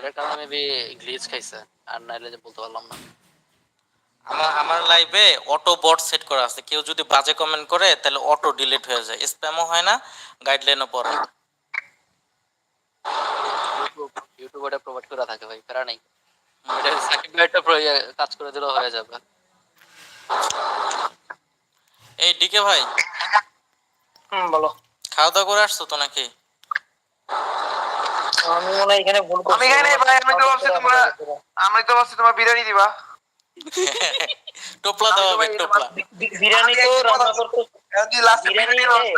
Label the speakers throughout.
Speaker 1: ওটার কারণে maybe glitch খাইছে আর নাইলে যে বলতে পারলাম না।
Speaker 2: আমার আমার লাইভে অটো বট সেট করা আছে। কেউ যদি বাজে কমেন্ট করে তাহলে অটো ডিলিট হয়ে যায়। স্প্যামও হয় না গাইডলাইনও পড়ে।
Speaker 1: ইউটিউব ইউটিউব ওটা প্রোভাইড করে থাকে ভাই প্যারা নেই। এটা সাকিব ভাই একটা কাজ করে দিলেও হয়ে যাবে।
Speaker 2: এই ডিকে ভাই
Speaker 3: হুম বলো।
Speaker 2: খাওয়া দাওয়া করে আসছো তো নাকি?
Speaker 3: আমি মনে হয় এখানে ভুল করছি।
Speaker 4: আমি এখানে ভাই, আমি তো ভাবছি তোমরা- আমি তো ভাবছি তোমরা বিরিয়ানি দিবা।
Speaker 2: টোপলা দাও হবে টোপলা।
Speaker 3: বিরিয়ানি তো রান্না করতে বিরিয়ানি
Speaker 4: বিরিয়ানি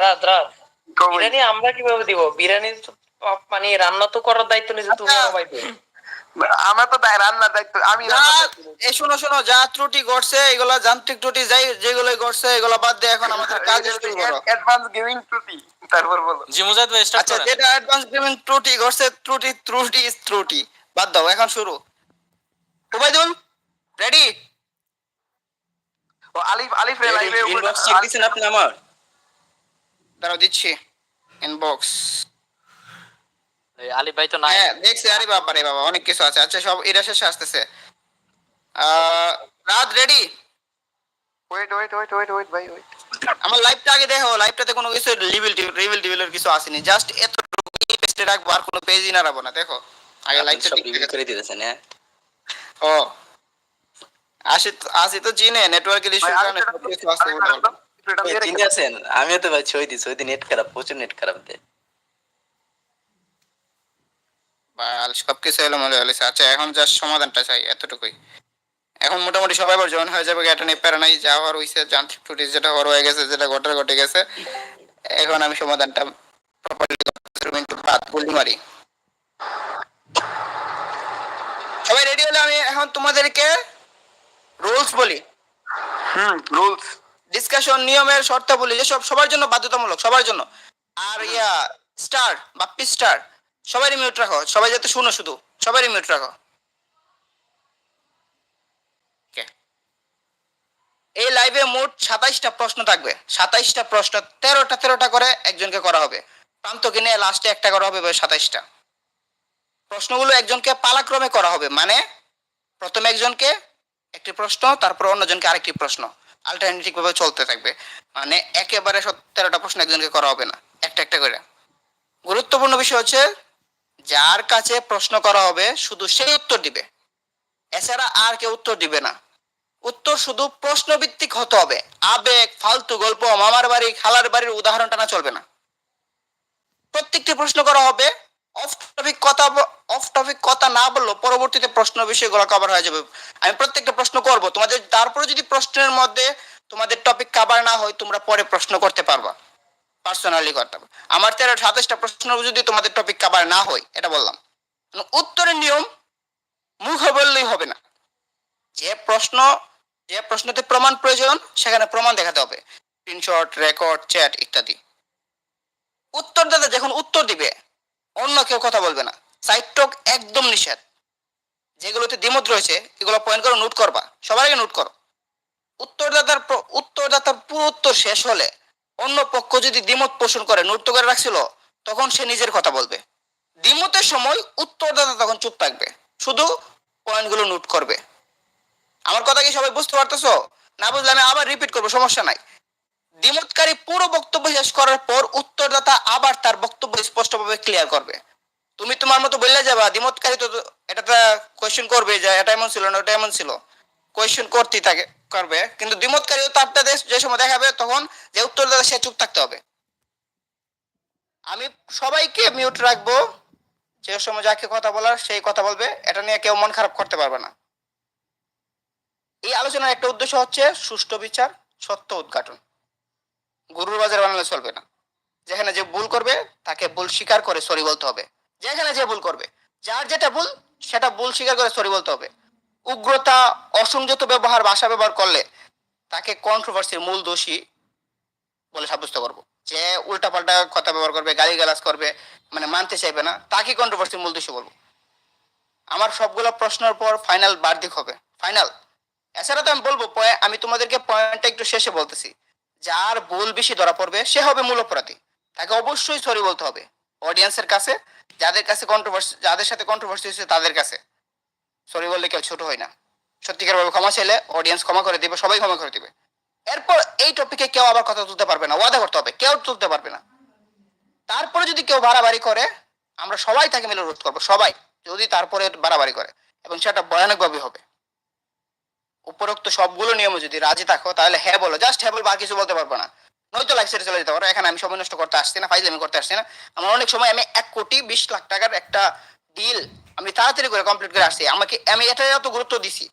Speaker 3: রাত রাত বিরিয়ানি আমরা কীভাবে দিব? বিরিয়ানি মানে রান্না তো করার দায়িত্ব নিজে তুমি
Speaker 4: আচ্ছা।
Speaker 3: ভাই
Speaker 4: আমার তো রান্নার দায়িত্ব আমি।
Speaker 5: এই শোনো শোনো যা ত্রুটি ঘটছে এগুলা যান্ত্রিক ত্রুটি যাই যেগুলো ঘটছে এগুলো বাদ দিয়ে এখন আমাদের কাজ শুরু করো।
Speaker 4: অ্যাডভান্স গেমিং ত্রুটি তারপর বলো।
Speaker 2: জি মুজাহিদ ভাই স্টার্ট
Speaker 5: আচ্ছা যেটা অ্যাডভান্স ত্রুটি ঘটছে ত্রুটি ত্রুটি ত্রুটি। বাদ দাও এখন শুরু। উবাইদুল রেডি
Speaker 4: ও আলিফ আলিফ রে লাইভে
Speaker 5: ইনবক্স চেক দিছেন আপনি আমার? দাঁড়াও দিচ্ছি। ইনবক্স
Speaker 1: এই আলিফ ভাই তো নাই।
Speaker 5: হ্যাঁ দেখছি আরে বাবা রে বাবা অনেক কিছু আছে। আচ্ছা সব এটা শেষে আসতেছে। রাত ready
Speaker 4: wait wait wait wait wait ভাই ওয়েট
Speaker 5: আমার লাইভটা আগে দেখো। লাইভটাতে কোনো কিছু রিভিল রিভিল কিছু আসেনি। জাস্ট এতটুকু পেজে রাখব আর কোনো পেজই না রাখব না। দেখো আগে লাইভটা
Speaker 6: করে দিতেছেন হ্যাঁ।
Speaker 5: ও। আসি আসি তো চিনে নেটওয়ার্কের ইস্যুর
Speaker 4: ভাই,
Speaker 5: কারণে সব কিছু আসতে
Speaker 6: চিনে আছেন? আমিও তো ভাই ছয় দিই ছয় দিন নেট খারাপ প্রচুর নেট খারাপ দেয়।
Speaker 5: বাল সবকিছু আচ্ছা এখন সমাধানটা চাই এতটুকুই। এখন মোটামুটি সবাই আবার জয়েন হয়ে যাবে এটা নিয়ে প্যারা নাই যা হওয়ার হয়েছে যান্ত্রিক ত্রুটি যেটা হওয়ার হয়ে গেছে যেটা ঘটার ঘটে গেছে। এখন আমি সমাধানটা প্রপারলি একটু বাদ বলি মারি। সবাই রেডি হলে আমি এখন তোমাদেরকে রুলস বলি।
Speaker 4: হুম রুলস
Speaker 5: ডিসকাশন নিয়মের শর্তাবলী যেসব সবার জন্য বাধ্যতামূলক সবার জন্য। আর ইয়া স্টার বাপ্পি স্টার সবাই মিউট রাখো, সবাই যাতে শুনো শুধু, সবাই মিউট রাখো। এই লাইভে মোট সাতাইশটা প্রশ্ন থাকবে। সাতাইশটা প্রশ্ন, তেরোটা তেরোটা করে একজনকে করা হবে। প্রান্ত কিনে লাস্টে একটা করা হবে সাতাইশটা। প্রশ্নগুলো একজনকে পালাক্রমে করা হবে মানে প্রথমে একজনকে একটি প্রশ্ন, তারপর অন্যজনকে আরেকটি প্রশ্ন। আলটারনেটিভ ভাবে চলতে থাকবে। মানে একেবারে তেরোটা প্রশ্ন একজনকে করা হবে না, একটা একটা করে। গুরুত্বপূর্ণ বিষয় হচ্ছে যার কাছে প্রশ্ন করা হবে, শুধু সেই উত্তর দিবে। এছাড়া আর কেউ উত্তর দিবে না। উত্তর শুধু প্রশ্ন ভিত্তিক হতে হবে। আবেগ, ফালতু গল্প, মামার বাড়ি, খালার বাড়ির উদাহরণ টানা চলবে না। প্রত্যেকটি প্রশ্ন করা হবে। অফ টপিক কথা অফ টপিক কথা না বললেও পরবর্তীতে প্রশ্ন বিষয়গুলো কভার হয়ে যাবে। আমি প্রত্যেকটা প্রশ্ন করব। তোমাদের তারপরে যদি প্রশ্নের মধ্যে তোমাদের টপিক কভার না হয়, তোমরা পরে প্রশ্ন করতে পারবা। পার্সোনালি করতে হবে। আমার তেরো, সাতাশটা প্রশ্ন যদি তোমাদের টপিক কভার না হয়, এটা বললাম। উত্তরের নিয়ম মুখে বললেই হবে না। যে প্রশ্ন, যে প্রশ্নতে প্রমাণ প্রয়োজন, সেখানে প্রমাণ দেখাতে হবে। স্ক্রিনশট রেকর্ড চ্যাট ইত্যাদি। উত্তরদাতা যখন উত্তর দিবে, অন্য কেউ কথা বলবে না। সাইড টক একদম নিষেধ। যেগুলোতে দ্বিমত রয়েছে, এগুলো পয়েন্ট করে নোট করবা। সবার আগে নোট করো। উত্তরদাতার উত্তরদাতার পুরো উত্তর শেষ হলে অন্য পক্ষ যদি দ্বিমত পোষণ করে তো করে রাখছিল, তখন সে নিজের কথা বলবে। দ্বিমতের সময় উত্তরদাতা তখন চুপ থাকবে। শুধু পয়েন্টগুলো নোট করবে। আমার কথা কি সবাই বুঝতে পারতেছো? না বুঝলে আমি আবার রিপিট করব, সমস্যা নাই। দ্বিমতকারী পুরো বক্তব্য শেষ করার পর উত্তরদাতা আবার তার বক্তব্য স্পষ্টভাবে ক্লিয়ার করবে। তুমি তোমার মতো বললে যাবা, দ্বিমতকারী তো এটা কোয়েশ্চেন করবে যে, এটা এমন ছিল না, ওটা এমন ছিল। কোয়েশ্চেন করতেই থাকে। করবে, কিন্তু দ্বিমতকারীও তারটা দেশ যে সময় দেখাবে তখন যে উত্তরদাতা সে চুপ থাকতে হবে। আমি সবাইকে মিউট রাখব, যে সময় যাকে কথা বলার সেই কথা বলবে, এটা নিয়ে কেউ মন খারাপ করতে পারবে না। এই আলোচনার একটা উদ্দেশ্য হচ্ছে সুষ্ঠু বিচার, সত্য উদ্ঘাটন। গরুর বাজার বানালে চলবে না। যেখানে যে ভুল করবে, তাকে ভুল স্বীকার করে সরি বলতে হবে। যেখানে যে ভুল করবে, যার যেটা ভুল, সেটা ভুল স্বীকার করে সরি বলতে হবে। উগ্রতা, অসংযত ব্যবহার ভাষা ব্যবহার করলে তাকে কন্ট্রোভার্সির মূল দোষী বলে সাব্যস্ত করব। যে উল্টাপাল্টা কথা ব্যবহার করবে গালি গালাজ করবে মানে মানতে চাইবে না, তাকে কন্ট্রোভার্সির মূল দোষী বলব। আমার সবগুলো প্রশ্নের পর ফাইনাল বার্দিক হবে। ফাইনাল এছাড়া তো আমি বলব আমি তোমাদেরকে পয়েন্টটা একটু শেষে বলতেছি। যার ভুল বেশি ধরা পড়বে, সে হবে মূল অপরাধী। তাকে অবশ্যই সরি বলতে হবে। অডিয়েন্সের কাছে, যাদের কাছে কন্ট্রোভার্সি যাদের সাথে কন্ট্রোভার্সি হয়েছে, তাদের কাছে। সরি বললে কেউ ছোট হয় না। সত্যিকার ভাবে ক্ষমা চাইলে অডিয়েন্স ক্ষমা করে দিবে, সবাই ক্ষমা করে দিবে। এরপর এই টপিকে কেউ আবার কথা তুলতে পারবে না, ওয়াদা করতে হবে, কেউ তুলতে পারবে না। তারপরে যদি কেউ বাড়াবাড়ি করে, আমরা সবাই তাকে মিলে রোধ করব, সবাই, যদি তারপরে বাড়াবাড়ি করে, এবং সেটা ভয়ানকভাবে হবে। উপরোক্ত সবগুলো নিয়মে যদি রাজি থাকো, তাহলে হ্যাঁ বলো জাস্ট হ্যাঁ বলব, আর কিছু বলতে পারব না। নয়তো লাইফ ছেড়ে চলে যেতে পারো, এখানে আমি সময় নষ্ট করতে আসছি না, ফাইজলামি করতে আসছি না। আমার অনেক সময় আমি এক কোটি বিশ লাখ টাকার একটা ডিল আমি তাড়াতাড়ি করে কমপ্লিট করে আসছি। আমাকে আমি এটা এত গুরুত্ব দিছি।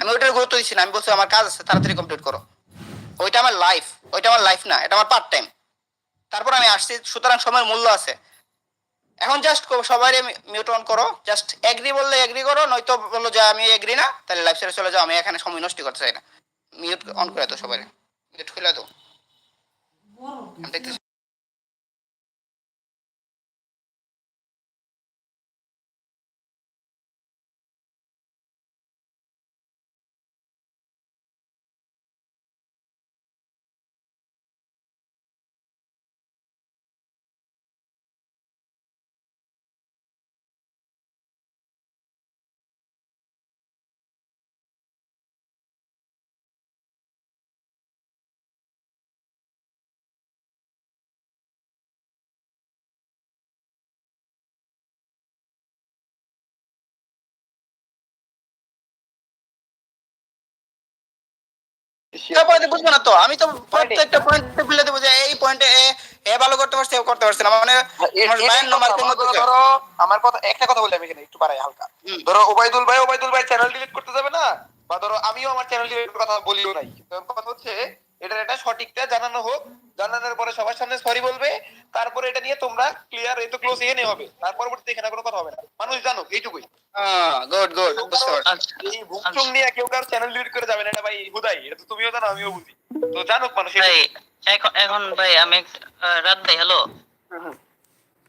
Speaker 5: আমি ওইটার গুরুত্ব দিচ্ছি না। আমি বলছি আমার কাজ আছে তাড়াতাড়ি কমপ্লিট করো। ওইটা আমার লাইফ ওইটা আমার লাইফ না এটা আমার পার্ট টাইম তারপর আমি আসছি সুতরাং সময়ের মূল্য আছে। এখন জাস্ট সবাই মিউট অন করো। জাস্ট এগ্রি বললে এগ্রি করো নয়তো বলল যে আমি এগ্রি না তাহলে লাইফ ছেড়ে চলে যাও আমি এখানে সময় নষ্ট করতে চাই না। মিউট অন করে তো সবাই মিউট খুলে তো আমি দেখতেছি। বুঝব না তো। আমি তো প্রত্যেকটা পয়েন্টে ফেলে দেবো যে এই পয়েন্টে এ ভালো করতে পারছে ও করতে পারছে না। মানে
Speaker 4: ধরো আমার কথা একটা কথা বলি আমি এখানে একটু বাড়াই হালকা। ধরো ওবাইদুল ভাই ওবাইদুল ভাই চ্যানেল ডিলিট করতে যাবে না? বা ধরো আমিও আমার চ্যানেল ডিলিট কথা বলিও নাই। কথা হচ্ছে এটার একটা সঠিকটা জানানো হোক। জানানোর পরে সবার সামনে সরি বলবে। তারপরে এটা নিয়ে তোমরা ক্লিয়ার এই তো ক্লোজ এখানে হবে। তার পরবর্তীতে এখানে কোনো কথা হবে না। মানুষ জানুক এইটুকুই।
Speaker 5: গুড গুড
Speaker 4: এই ভুকচুং নিয়ে কেউ কার চ্যানেল ডিলিট করে যাবে না। এটা ভাই হুদাই এটা তো তুমিও জানো আমিও বুঝি। তো জানুক মানুষ
Speaker 7: এখন ভাই আমি রাত ভাই হ্যালো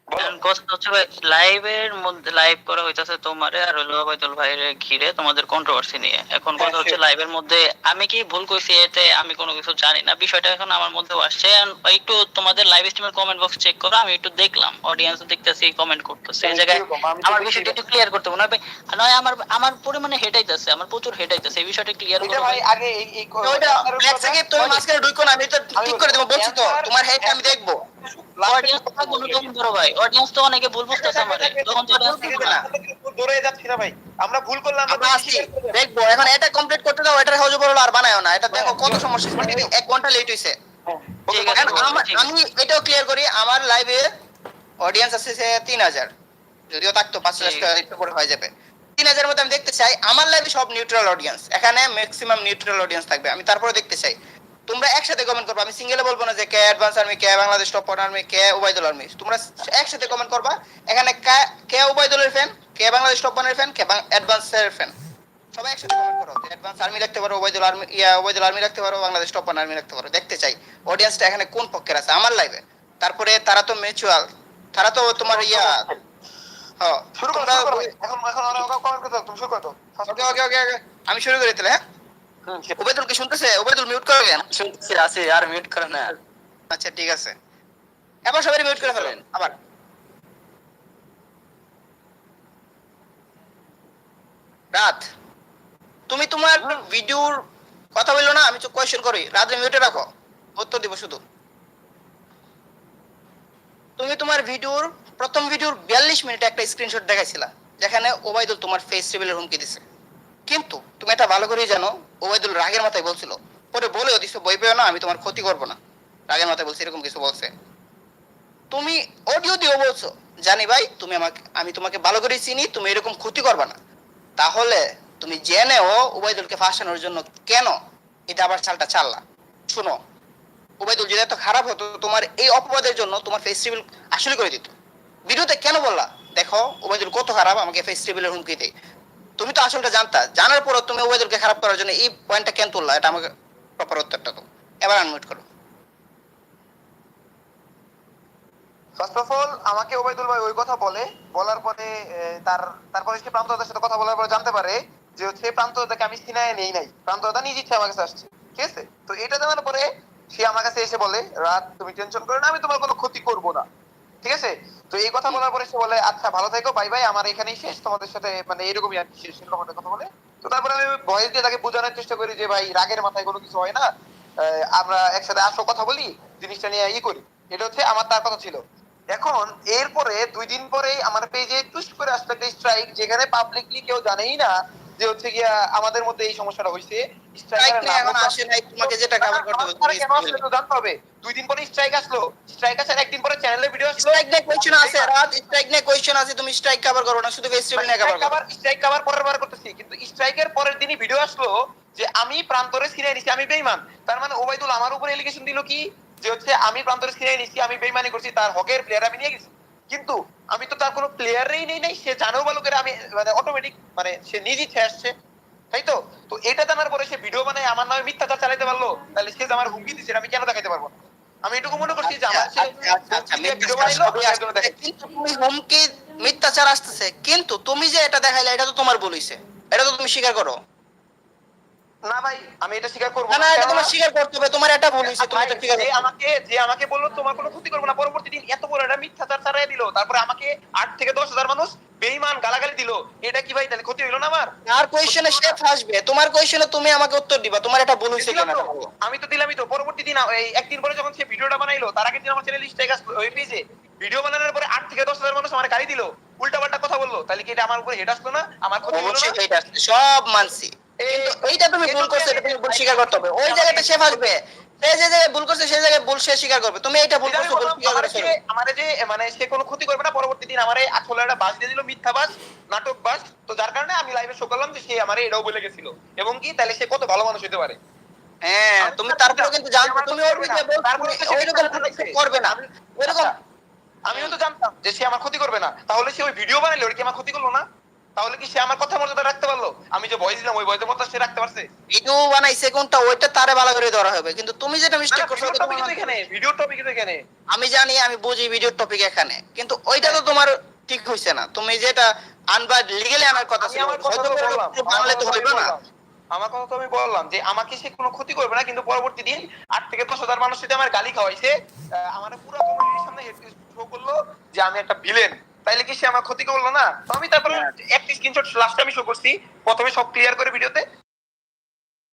Speaker 4: হুম, হুম।
Speaker 7: কথা হচ্ছে ভাই লাইভের মধ্যে লাইভ করা হইতাছে তোমারে আর হলো ওবাইদুল ভাইয়ের ঘিরে তোমাদের কন্ট্রোভার্সি নিয়ে। এখন কথা
Speaker 4: হ্যাঁ,
Speaker 7: হচ্ছে লাইভের মধ্যে আমি কি ভুল করছি এতে আমি কোনো কিছু জানি না বিষয়টা এখন আমার মধ্যে আসছে। And একটু তোমাদের লাইভ স্ট্রিমের কমেন্ট বক্স চেক করো আমি একটু দেখলাম অডিয়েন্স দেখতেছি কমেন্ট করতেছে। এই জায়গায় আমার বিষয়টা
Speaker 4: না।
Speaker 7: একটু ক্লিয়ার করতে হবে না নয় আমার আমার পরিমাণে হেটাইতেছে আমার প্রচুর হেটাইতেছে এই বিষয়টা ক্লিয়ার করো
Speaker 4: ভাই
Speaker 7: ভাই।
Speaker 4: এই এই
Speaker 5: ওইটা এক সেকেন্ড তুমি মাঝখানে ঢুকো না আমি তো ঠিক করে দেবো বলছি তো তোমার হেড আমি দেখব।
Speaker 7: অডিয়েন্স থাকব না তখন ধরো ভাই। অডিয়েন্স তো অনেকে ভুল বুঝতেছে আমারে। তখন তো audience থাকবে না।
Speaker 4: দৌড়ে যাচ্ছি না ভাই। আমরা ভুল করলাম
Speaker 5: আমরা আসছি। দেখব। এখন এটা কমপ্লিট করতে দাও এটা হজু বলো আর বানায়ও না। এটা দেখো কত সমস্যা। এক ঘণ্টা লেট হইছে।
Speaker 7: ঠিক আছে,
Speaker 5: এখন আমার-
Speaker 7: ঠিক আছে।
Speaker 5: আমি এটাও ক্লিয়ার করি আমার লাইভে অডিয়েন্স আছে তিন হাজার। যদিও থাকতো পাঁচ করে হয়ে যাবে। তিন হাজার মধ্যে আমি দেখতে চাই আমার লাইভে সব নিউট্রাল অডিয়েন্স এখানে ম্যাক্সিমাম নিউট্রাল অডিয়েন্স থাকবে। আমি তারপরে দেখতে চাই। তোমরা একসাথে কমেন্ট করবে। আমি সিঙ্গেলে বলব না যে কে অ্যাডভান্স আর্মি কে বাংলাদেশ টপ আর্মি কে ওবাইদুল আর্মি তোমরা একসাথে কমেন্ট করবা। এখানে কে- কে ওবাইদুলের ফ্যান কে বাংলাদেশ টপ ওয়ানের ফ্যান কে অ্যাডভান্সের ফ্যান সবাই একসাথে কমেন্ট করো অ্যাডভান্স আর্মি রাখতে পারো ওবাইদুল আর্মি ইয়া ওবাইদুল আর্মি রাখতে পারো বাংলাদেশ টপ ওয়ান আর্মি রাখতে পারো। দেখতে চাই অডিয়েন্সটা এখানে কোন পক্ষের আছে। আমার লাইভে তারপরে তারা তো মিউচুয়াল তারা তো তোমার ইয়া। হ্যাঁ
Speaker 4: শুরু করো। এখন এখন কমেন্ট করতে তুমি শুরু করো
Speaker 5: ওকে ওকে ওকে। আমি শুরু করি তাহলে হ্যাঁ? ওবাইদুল কি শুনতেছে? ওবাইদুল মিউট করবেন
Speaker 6: শুনছি আছে আর মিউট করে না।
Speaker 5: আচ্ছা ঠিক আছে। এবার সবাই মিউট করে ফেলেন আবার। রাত তুমি তোমার ভিডিওর কথা বলল না? আমি তো কোয়েশ্চেন করি। রাতে মিউটে রাখো। উত্তর দিব শুধু। তুমি তোমার ভিডিওর প্রথম ভিডিওর বিয়াল্লিশ মিনিটে একটা স্ক্রিনশট দেখাইছিলা যেখানে ওবাইদুল তোমার ফেস রিভিলের হুমকি দিছে। কিন্তু তুমি এটা ভালো করেই জানো ওবাইদুল রাগের মাথায় বলছিল, পরে বলেও দিছো বই পেও না, আমি তোমার ক্ষতি করব না। রাগের মাথায় বলছে, এরকম কিছু বলছে। তুমি অডিও দিও বলছো, জানি ভাই, তুমি আমাকে, আমি তোমাকে ভালো করে চিনি, তুমি এরকম ক্ষতি করবে না। তাহলে তুমি জেনেও উবাইদুলকে ফাঁসানোর জন্য কেন এটা আবার চালটা চাললা? শুনো উবাইদুল যদি এত খারাপ হতো, তোমার এই অপবাদের জন্য তোমার ফেস ফেস্টিভ্যাল আসলে করে দিত। ভিডিওতে কেন বললা? দেখো উবাইদুল কত খারাপ, আমাকে ফেস ফেস্টিভ্যালের হুমকি দেয়। তুমি তো আসলটা জানতা। জানার পরও তুমি উবাইদুলকে খারাপ করার জন্য এই পয়েন্টটা কেন তুললা? এটা আমাকে প্রপার উত্তরটা তো এবার আনমিউট করো।
Speaker 4: ফার্স্ট অফ অল আমাকে ওবাইদুল ভাই ওই কথা বলে। বলার পরে তার, তারপরে সে প্রান্তদার সাথে কথা বলার পরে জানতে পারে যে হচ্ছে প্রান্তদাকে আমি সিনায় নেই নাই। প্রান্তদা নিজ ইচ্ছে আমার কাছে আসছে। ঠিক আছে? তো এটা জানার পরে সে আমার কাছে এসে বলে, রাত, তুমি টেনশন করো না, আমি তোমার কোনো ক্ষতি করব না। ঠিক আছে? তো এই কথা বলার পরে সে বলে আচ্ছা ভালো থেকো বাই বাই আমার এখানেই শেষ। তোমাদের সাথে মানে এরকমই আর শেষ এরকম কথা বলে। তো তারপরে আমি ভয়েস দিয়ে তাকে বোঝানোর চেষ্টা করি যে ভাই রাগের মাথায় কোনো কিছু হয় না। আহ, আমরা একসাথে আসো কথা বলি জিনিসটা নিয়ে ই করি। এটা হচ্ছে আমার তার কথা ছিল। এখন এরপরে দুই দিন পরেই আমার পেজে টুইস্ট করে আসতে একটা স্ট্রাইক যেখানে পাবলিকলি কেউ জানেই না যে হচ্ছে গিয়া আমাদের মধ্যে এই সমস্যাটা হয়েছে
Speaker 5: স্ট্রাইক নিয়ে এখন আসে নাই তোমাকে যেটা কভার করতে হবে
Speaker 4: কেন আসলে তো জানতে হবে দুই দিন পরে স্ট্রাইক আসলো। স্ট্রাইক আসার একদিন পরে চ্যানেলে ভিডিও আসলো।
Speaker 5: স্ট্রাইক নিয়ে কোশ্চেন আছে রাত স্ট্রাইক নিয়ে কোশ্চেন আছে তুমি স্ট্রাইক কভার করো না শুধু ফেস্টিভ্যাল নিয়ে কভার করো।
Speaker 4: স্ট্রাইক কভার পরের বার করতেছি কিন্তু স্ট্রাইকের পরের দিনই ভিডিও আসলো যে আমি প্রান্তরে ছিনিয়ে নিছি আমি বেইমান তার মানে ওবাইদুল আমার উপর এলিগেশন দিল কি? যে হচ্ছে আমি প্রান্তরে ছিনিয়ে নিছি আমি বেইমানি করছি তার হকের প্লেয়ার আমি নিয়ে গেছি। কিন্তু আমি তো তার কোনো প্লেয়ারই নেই নাই সে জানেও ভালো করে আমি মানে অটোমেটিক মানে সে নিজেই ছে আসছে। তাই তো? তো এটা জানার পরে সে ভিডিও বানায় আমার নামে মিথ্যাচার চালাতে পারল তাহলে সে আমার হুমকি দিচ্ছে আমি কেন দেখাইতে পারব না? আমি এটুকু মনে করছি যে আমার
Speaker 5: আচ্ছা, আচ্ছা, তুমি হুমকি মিথ্যাচার আসতেছে কিন্তু তুমি যে এটা দেখাইলে এটা তো তোমার বলিছে এটা তো তুমি স্বীকার করো।
Speaker 4: না ভাই আমি এটা স্বীকার করব
Speaker 5: না এটা তোমার স্বীকার করতে হবে তোমার এটা ভুল হইছে তুমি এটা স্বীকার করো।
Speaker 4: আমাকে যে আমাকে বলল তোমার কোনো ক্ষতি করব না পরবর্তী দিন এত বড় একটা মিথ্যাচার দিল তারপরে আমাকে আট থেকে দশ হাজার মানুষ বেইমান গালাগালি দিল এটা কি ভাই তাহলে ক্ষতি হইল না আমার?
Speaker 5: আর কোশ্চেনে সে ফাসবে তোমার কোশ্চেনে তুমি আমাকে উত্তর দিবা তোমার এটা ভুল হইছে কেন?
Speaker 4: আমি তো দিলামই তো পরবর্তী দিন এই একদিন পরে যখন সে ভিডিওটা বানাইলো তার আগের দিন আমার চ্যানেল স্ট্রাইক আসলো ওই পেজে ভিডিও বানানোর পরে আট থেকে দশ হাজার মানুষ আমার গালি দিল উল্টা পাল্টা কথা বলল তাহলে কি এটা আমার উপরে হেড আসলো না? আমার ক্ষতি হলো না?
Speaker 5: সব মানছি। কিন্তু এইটা তুমি ভুল করছ এটা তুমি ভুল স্বীকার করতে হবে। ওই জায়গাটা সে ফাসবে। সে যে জায়গায় ভুল করছে সেই জায়গায় ভুল সে স্বীকার করবে। তুমি এটা ভুল করছ ভুল স্বীকার
Speaker 4: যে- আমারে যে মানে সে কোনো ক্ষতি করবে না। পরবর্তী দিন আমার আসলে একটা বাস দিয়ে দিল মিথ্যা বাস নাটক বাস তো যার কারণে আমি লাইভে শো করলাম যে সে আমারে এটাও বলে গেছিল। এবং কি তাহলে সে কত ভালো মানুষ হতে পারে?
Speaker 5: হ্যাঁ তুমি তারপরে কিন্তু জানতো তুমি ওর ভিডিও বলছো ওইরকম করবে না। ওইরকম
Speaker 4: আচ্ছা, আমিও তো জানতাম যে সে আমার ক্ষতি করবে না। তাহলে সে ওই ভিডিও বানাইলো ওর কি আমার ক্ষতি করল না? তাহলে কি সে আমার কথা মর্যাদা রাখতে পারল? আমি যে ভয়েস দিলাম ওই ভয়েসের মতো সে রাখতে পারছে?
Speaker 5: ভিডিও বানাইছে কোনটা ওইটা তারে ভালো করে ধরা হবে। কিন্তু তুমি যেটা মিস্টেক করছ
Speaker 4: টপিক
Speaker 5: তোমার-
Speaker 4: এখানে ভিডিও টপিক এখানে।
Speaker 5: আমি জানি আমি বুঝি ভিডিও টপিক এখানে। কিন্তু ওইটা তো তোমার ঠিক হইছে না। তুমি যেটা আনবা লিগেলি আনার কথা ছিল
Speaker 4: আমার কথা
Speaker 5: হয়তো
Speaker 4: তো
Speaker 5: তো
Speaker 4: আমার
Speaker 5: হইবে না।
Speaker 4: আমার কথা তো আমি বললাম যে আমাকে সে কোনো ক্ষতি করবে না কিন্তু পরবর্তী দিন আট থেকে দশ হাজার মানুষ সাথে আমার গালি খাওয়াইছে আমার পুরো কমিউনিটির সামনে শো করল যে আমি একটা ভিলেন তাইলে কি সে আমার ক্ষতি করল না? আমি তারপরে একটি স্ক্রিনশট লাস্টে আমি শো করছি। প্রথমে সব ক্লিয়ার করে ভিডিওতে